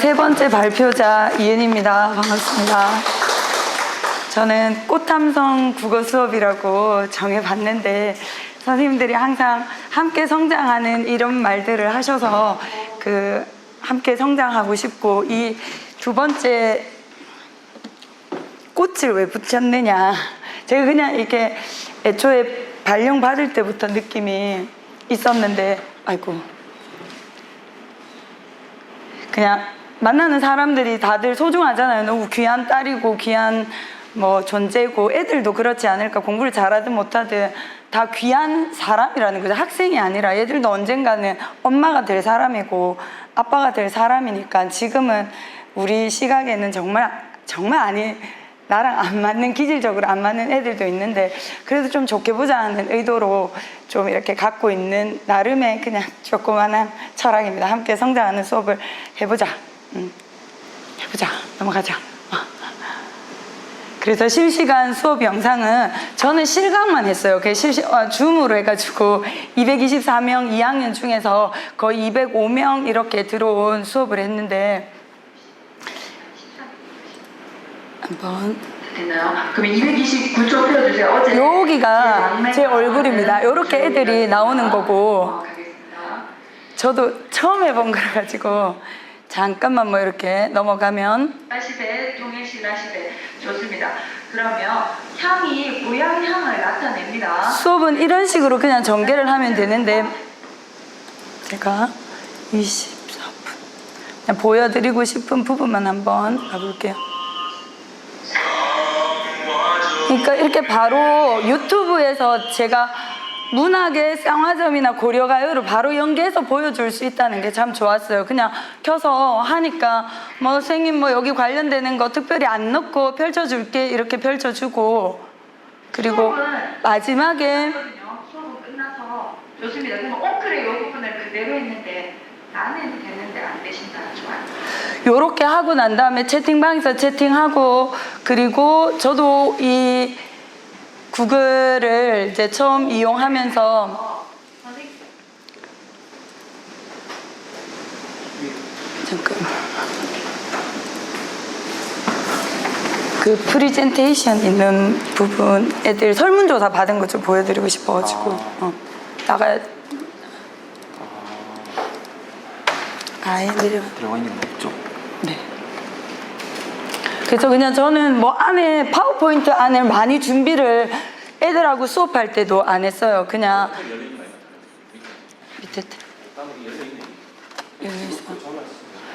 세 번째 발표자 이은입니다. 반갑습니다. 저는 꽃탐성 국어 수업이라고 정해봤는데 선생님들이 항상 함께 성장하는 이런 말들을 하셔서 그 함께 성장하고 싶고 이 두 번째 꽃을 왜 붙였느냐. 제가 그냥 이렇게 애초에 발령 받을 때부터 느낌이 있었는데, 아이고. 그냥 만나는 사람들이 다들 소중하잖아요. 너무 귀한 딸이고 귀한 뭐 존재고 애들도 그렇지 않을까 공부를 잘하든 못하든 다 귀한 사람이라는 거죠. 학생이 아니라 애들도 언젠가는 엄마가 될 사람이고 아빠가 될 사람이니까 지금은 우리 시각에는 정말 정말 아니 나랑 안 맞는 기질적으로 안 맞는 애들도 있는데 그래도 좀 좋게 보자 하는 의도로 좀 이렇게 갖고 있는 나름의 그냥 조그만한 철학입니다. 함께 성장하는 수업을 해보자. 음, 해보자. 넘어가자. 어. 그래서 실시간 수업 영상은 저는 실강만 했어요. 그 실시 어, 줌으로 해가지고 224명 2학년 중에서 거의 205명 이렇게 들어온 수업을 했는데 한번 됐나요? 그럼 229쪽 펴주세요. 어제 여기가 제 얼굴입니다. 요렇게 애들이 나오는 거고. 어. 저도 처음 해본 거라 가지고 잠깐만 뭐 이렇게 넘어가면 라시베, 동일시 라시베. 좋습니다. 그러면 향이 고향 향을 나타냅니다. 수업은 이런 식으로 그냥 전개를 하면 되는데 제가 24분 그냥 보여드리고 싶은 부분만 한번 가볼게요. 그러니까 이렇게 바로 유튜브에서 제가 문학의 쌍화점이나 고려가요를 바로 연계해서 보여줄 수 있다는 게 참 좋았어요. 그냥 켜서 하니까 뭐 선생님 뭐 여기 관련되는 거 특별히 안 넣고 펼쳐줄게 이렇게 펼쳐주고 그리고 마지막에. 수업은 끝나서 좋습니다. 그럼 엉클의 이 부분을 그대로 했는데 나는 됐는데 안 되신다. 좋아요. 요렇게 하고 난 다음에 채팅방에서 채팅하고 그리고 저도 이 구글을 이제 처음 이용하면서. 잠깐 그 프리젠테이션 있는 부분 애들 설문조사 받은 거좀 보여드리고 싶어가지고 어, 나가야 아예 내려 들어가 있는 거 없죠? 네. 그래서 그냥 저는 뭐 안에 파워포인트 안에 많이 준비를 애들하고 수업할 때도 안 했어요. 그냥 밑에.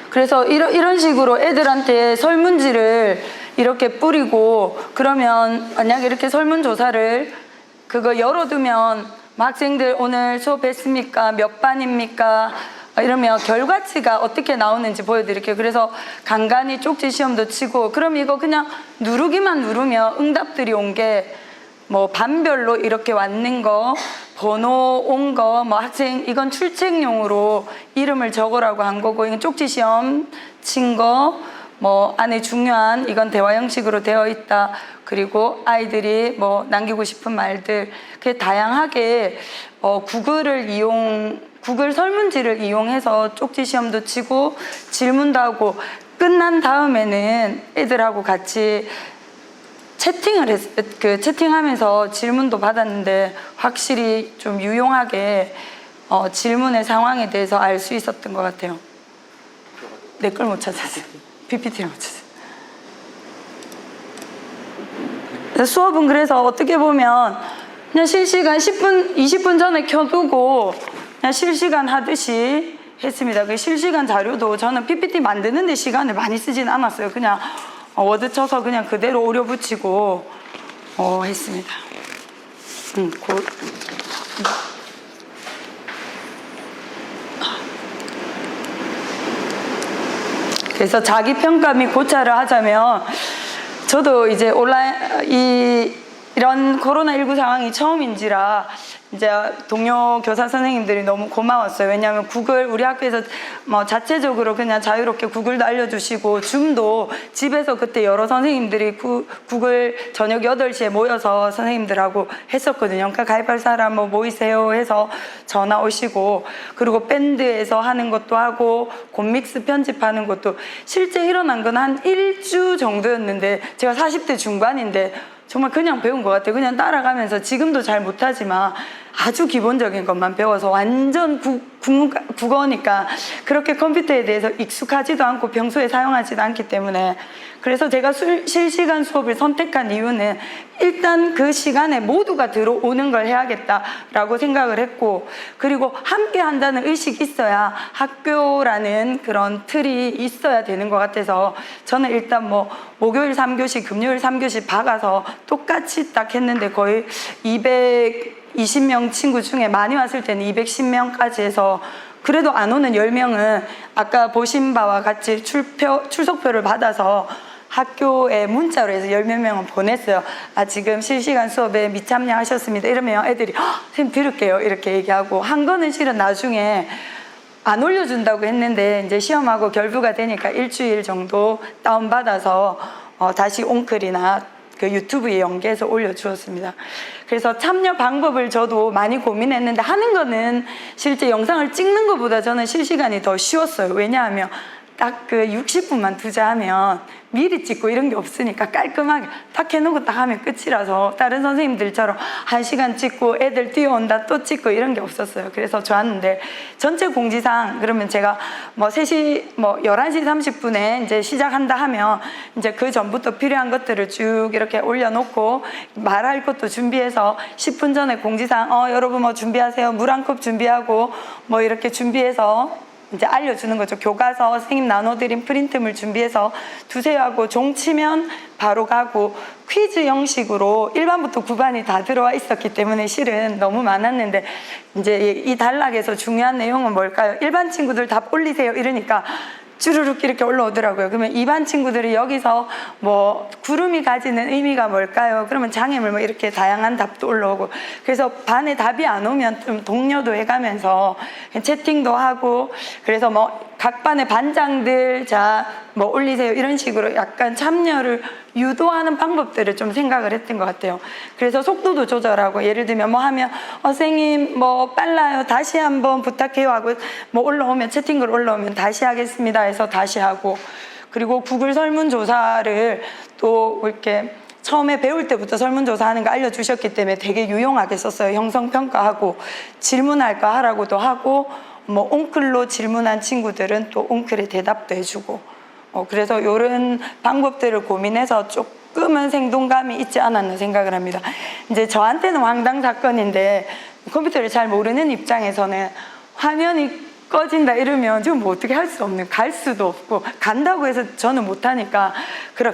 그래서 이런 이런 식으로 애들한테 설문지를 이렇게 뿌리고 그러면 만약에 이렇게 설문조사를 그거 열어두면 뭐 학생들 오늘 수업했습니까? 몇 반입니까? 어, 이러면 결과치가 어떻게 나오는지 보여드릴게요. 그래서 간간히 쪽지 시험도 치고 그럼 이거 그냥 누르기만 누르면 응답들이 온 게 뭐 반별로 이렇게 왔는 거, 번호 온 거, 뭐 학생 이건 출첵용으로 이름을 적으라고 한 거고 이건 쪽지 시험 친 거, 뭐 안에 중요한 이건 대화 형식으로 되어 있다. 그리고 아이들이 뭐 남기고 싶은 말들 그 다양하게 어, 구글을 이용 구글 설문지를 이용해서 쪽지 시험도 치고 질문도 하고 끝난 다음에는 애들하고 같이 채팅을 했, 그 채팅하면서 질문도 받았는데 확실히 좀 유용하게 어, 질문의 상황에 대해서 알 수 있었던 것 같아요. 내 걸 못 찾았어요. PPT를 못 찾았어요. 수업은 그래서 어떻게 보면 그냥 실시간 10분, 20분 전에 켜두고 그냥 실시간 하듯이 했습니다. 그 실시간 자료도 저는 PPT 만드는데 시간을 많이 쓰진 않았어요. 그냥 어, 워드 쳐서 그냥 그대로 오려 붙이고 어, 했습니다. 음, 고, 그래서 자기 평가 및 고찰을 하자면 저도 이제 온라인 이 이런 코로나19 상황이 처음인지라 이제 동료 교사 선생님들이 너무 고마웠어요. 왜냐하면 구글 우리 학교에서 뭐 자체적으로 그냥 자유롭게 구글도 알려주시고 줌도 집에서 그때 여러 선생님들이 구, 구글 저녁 8시에 모여서 선생님들하고 했었거든요. 그러니까 가입할 사람 뭐 모이세요 해서 전화 오시고 그리고 밴드에서 하는 것도 하고 곰믹스 편집하는 것도 실제 일어난 건한 일주 정도였는데 제가 40대 중반인데 정말 그냥 배운 것 같아요. 그냥 따라가면서 지금도 잘 못하지만 아주 기본적인 것만 배워서 완전 국어니까 그렇게 컴퓨터에 대해서 익숙하지도 않고 평소에 사용하지도 않기 때문에 그래서 제가 술- 실시간 수업을 선택한 이유는 일단 그 시간에 모두가 들어오는 걸 해야겠다라고 생각을 했고 그리고 함께 한다는 의식이 있어야 학교라는 그런 틀이 있어야 되는 것 같아서 저는 일단 뭐 목요일 3교시 금요일 3교시 박아서 똑같이 딱 했는데 거의 220명 친구 중에 많이 왔을 때는 210명까지 해서 그래도 안 오는 10명은 아까 보신 바와 같이 출표, 출석표를 받아서 학교에 문자로 해서 열몇 명은 보냈어요. 아, 지금 실시간 수업에 미참여하셨습니다. 이러면 애들이, "헉, 선생님 들을게요. 이렇게 얘기하고. 한 거는 실은 나중에 안 올려준다고 했는데 이제 시험하고 결부가 되니까 일주일 정도 다운받아서 어, 다시 옹클이나 그 유튜브에 연계해서 올려주었습니다. 그래서 참여 방법을 저도 많이 고민했는데 하는 거는 실제 영상을 찍는 것보다 저는 실시간이 더 쉬웠어요. 왜냐하면 딱 그 60분만 투자하면 미리 찍고 이런 게 없으니까 깔끔하게 딱 해놓고 딱 하면 끝이라서 다른 선생님들처럼 한 시간 찍고 애들 뛰어온다 또 찍고 이런 게 없었어요. 그래서 좋았는데 전체 공지상 그러면 제가 뭐 3시 뭐 11시 30분에 이제 시작한다 하면 이제 그 전부터 필요한 것들을 쭉 이렇게 올려놓고 말할 것도 준비해서 10분 전에 공지상 어 여러분 뭐 준비하세요 물 한 컵 준비하고 뭐 이렇게 준비해서 이제 알려주는 거죠. 교과서 선생님 나눠드린 프린트물 준비해서 두세요 하고 종 치면 바로 가고 퀴즈 형식으로 1반부터 9반이 다 들어와 있었기 때문에 실은 너무 많았는데 이제 이 단락에서 중요한 내용은 뭘까요? 1반 친구들 답 올리세요 이러니까 쭈르륵 이렇게 올라오더라고요. 그러면 2반 친구들이 여기서 뭐 구름이 가지는 의미가 뭘까요? 그러면 장애물 뭐 이렇게 다양한 답도 올라오고 그래서 반에 답이 안 오면 좀 독려도 해가면서 채팅도 하고 그래서 뭐각 반의 반장들 자 뭐 올리세요 이런 식으로 약간 참여를 유도하는 방법들을 좀 생각을 했던 것 같아요. 그래서 속도도 조절하고 예를 들면 뭐 하면 어, 선생님 뭐 빨라요 다시 한번 부탁해요 하고 뭐 올라오면 채팅글 올라오면 다시 하겠습니다 해서 다시 하고 그리고 구글 설문조사를 또 이렇게 처음에 배울 때부터 설문조사 하는 거 알려주셨기 때문에 되게 유용하게 썼어요. 형성평가하고 질문할 거 하라고도 하고 뭐 옹클로 질문한 친구들은 또 옹클에 대답도 해주고 어, 그래서 이런 방법들을 고민해서 조금은 생동감이 있지 않았나 생각을 합니다. 이제 저한테는 황당 사건인데 컴퓨터를 잘 모르는 입장에서는 화면이 꺼진다 이러면 지금 뭐 어떻게 할 수 없는 갈 수도 없고 간다고 해서 저는 못하니까 그렇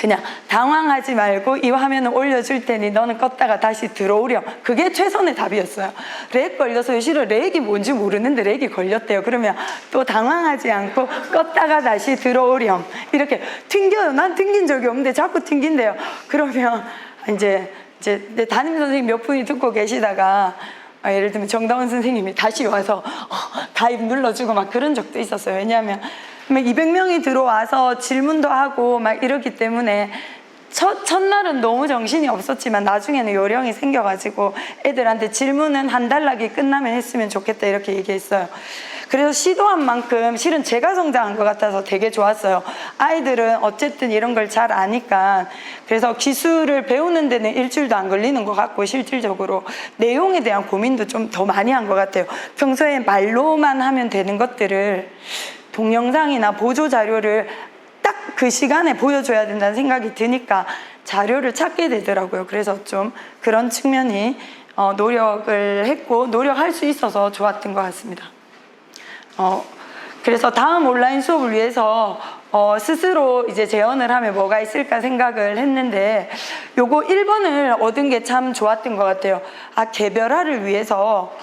그냥 당황하지 말고 이 화면을 올려줄 테니 너는 껐다가 다시 들어오렴. 그게 최선의 답이었어요. 렉 걸려서 실은 렉이 뭔지 모르는데 렉이 걸렸대요. 그러면 또 당황하지 않고 껐다가 다시 들어오렴. 이렇게 튕겨요. 난 튕긴 적이 없는데 자꾸 튕긴대요. 그러면 이제 이제 내 담임 선생님 몇 분이 듣고 계시다가 아, 예를 들면 정다운 선생님이 다시 와서 어, 가입 눌러주고 막 그런 적도 있었어요. 왜냐하면 200명이 들어와서 질문도 하고 막 이러기 때문에 첫, 첫날은 너무 정신이 없었지만 나중에는 요령이 생겨가지고 애들한테 질문은 한 단락이 끝나면 했으면 좋겠다 이렇게 얘기했어요. 그래서 시도한 만큼 실은 제가 성장한 것 같아서 되게 좋았어요. 아이들은 어쨌든 이런 걸 잘 아니까 그래서 기술을 배우는 데는 일주일도 안 걸리는 것 같고 실질적으로 내용에 대한 고민도 좀 더 많이 한 것 같아요. 평소에 말로만 하면 되는 것들을 동영상이나 보조 자료를 딱 그 시간에 보여줘야 된다는 생각이 드니까 자료를 찾게 되더라고요. 그래서 좀 그런 측면이 어, 노력을 했고 노력할 수 있어서 좋았던 것 같습니다. 어, 그래서 다음 온라인 수업을 위해서 어, 스스로 이제 재현을 하면 뭐가 있을까 생각을 했는데 요거 1번을 얻은 게 참 좋았던 것 같아요. 아, 개별화를 위해서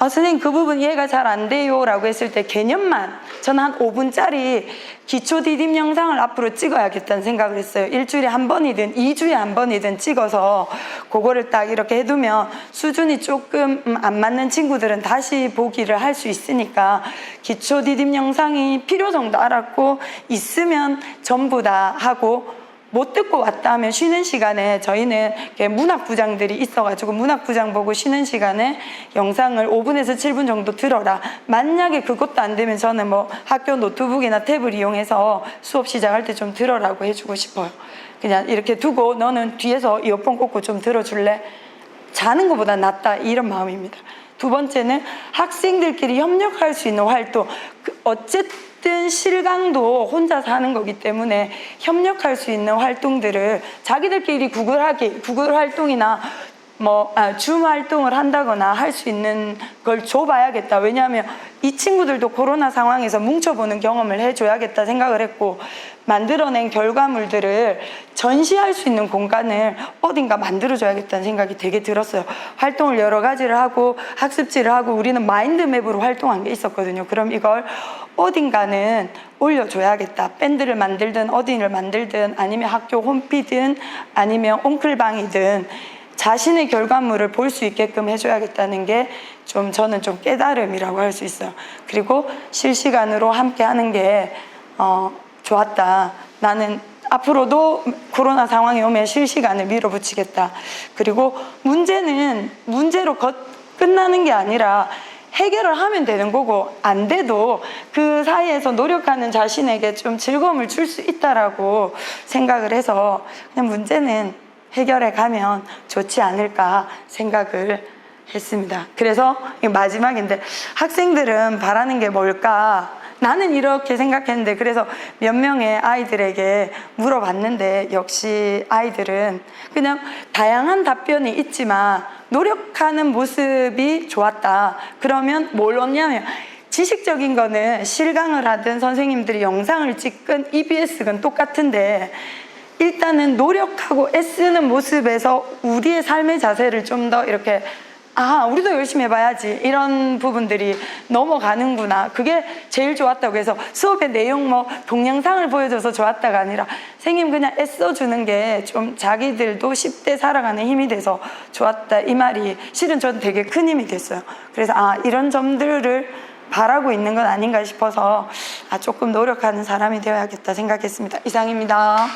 아, 선생님 그 부분 이해가 잘 안 돼요 라고 했을 때 개념만 저는 한 5분짜리 기초 디딤 영상을 앞으로 찍어야겠다는 생각을 했어요. 일주일에 한 번이든 2주에 한 번이든 찍어서 그거를 딱 이렇게 해두면 수준이 조금 음, 안 맞는 친구들은 다시 보기를 할 수 있으니까 기초 디딤 영상이 필요 정도 알았고 있으면 전부 다 하고 못 듣고 왔다 하면 쉬는 시간에 저희는 문학부장들이 있어가지고 문학부장 보고 쉬는 시간에 영상을 5분에서 7분 정도 들어라. 만약에 그것도 안 되면 저는 뭐 학교 노트북이나 탭을 이용해서 수업 시작할 때 좀 들어라고 해주고 싶어요. 그냥 이렇게 두고 너는 뒤에서 이어폰 꽂고 좀 들어줄래? 자는 것보다 낫다 이런 마음입니다. 두 번째는 학생들끼리 협력할 수 있는 활동. 그 어쨌든 실강도 혼자 사는 거기 때문에 협력할 수 있는 활동들을 자기들끼리 구글 하기, 구글 활동이나 뭐, 아, 줌 활동을 한다거나 할 수 있는 걸 줘봐야겠다. 왜냐하면 이 친구들도 코로나 상황에서 뭉쳐보는 경험을 해줘야겠다 생각을 했고, 만들어낸 결과물들을 전시할 수 있는 공간을 어딘가 만들어줘야겠다는 생각이 되게 들었어요. 활동을 여러 가지를 하고 학습지를 하고 우리는 마인드맵으로 활동한 게 있었거든요. 그럼 이걸 어딘가는 올려줘야겠다. 밴드를 만들든 어딘을 만들든 아니면 학교 홈피든 아니면 옹클방이든 자신의 결과물을 볼 수 있게끔 해줘야겠다는 게 좀 저는 좀 깨달음이라고 할 수 있어요. 그리고 실시간으로 함께 하는 게 어, 좋았다. 나는 앞으로도 코로나 상황이 오면 실시간을 밀어붙이겠다. 그리고 문제는 문제로 겉 끝나는 게 아니라 해결을 하면 되는 거고 안 돼도 그 사이에서 노력하는 자신에게 좀 즐거움을 줄 수 있다라고 생각을 해서 그냥 문제는 해결해 가면 좋지 않을까 생각을 했습니다. 그래서 마지막인데 학생들은 바라는 게 뭘까? 나는 이렇게 생각했는데 그래서 몇 명의 아이들에게 물어봤는데 역시 아이들은 그냥 다양한 답변이 있지만 노력하는 모습이 좋았다. 그러면 뭘 얻냐면 지식적인 거는 실강을 하든 선생님들이 영상을 찍든 EBS건 똑같은데 일단은 노력하고 애쓰는 모습에서 우리의 삶의 자세를 좀 더 이렇게 아, 우리도 열심히 해봐야지. 이런 부분들이 넘어가는구나. 그게 제일 좋았다고 해서 수업의 내용 뭐 동영상을 보여줘서 좋았다가 아니라 선생님 그냥 애써주는 게 좀 자기들도 10대 살아가는 힘이 돼서 좋았다. 이 말이 실은 저는 되게 큰 힘이 됐어요. 그래서 아, 이런 점들을 바라고 있는 건 아닌가 싶어서 아, 조금 노력하는 사람이 되어야겠다 생각했습니다. 이상입니다.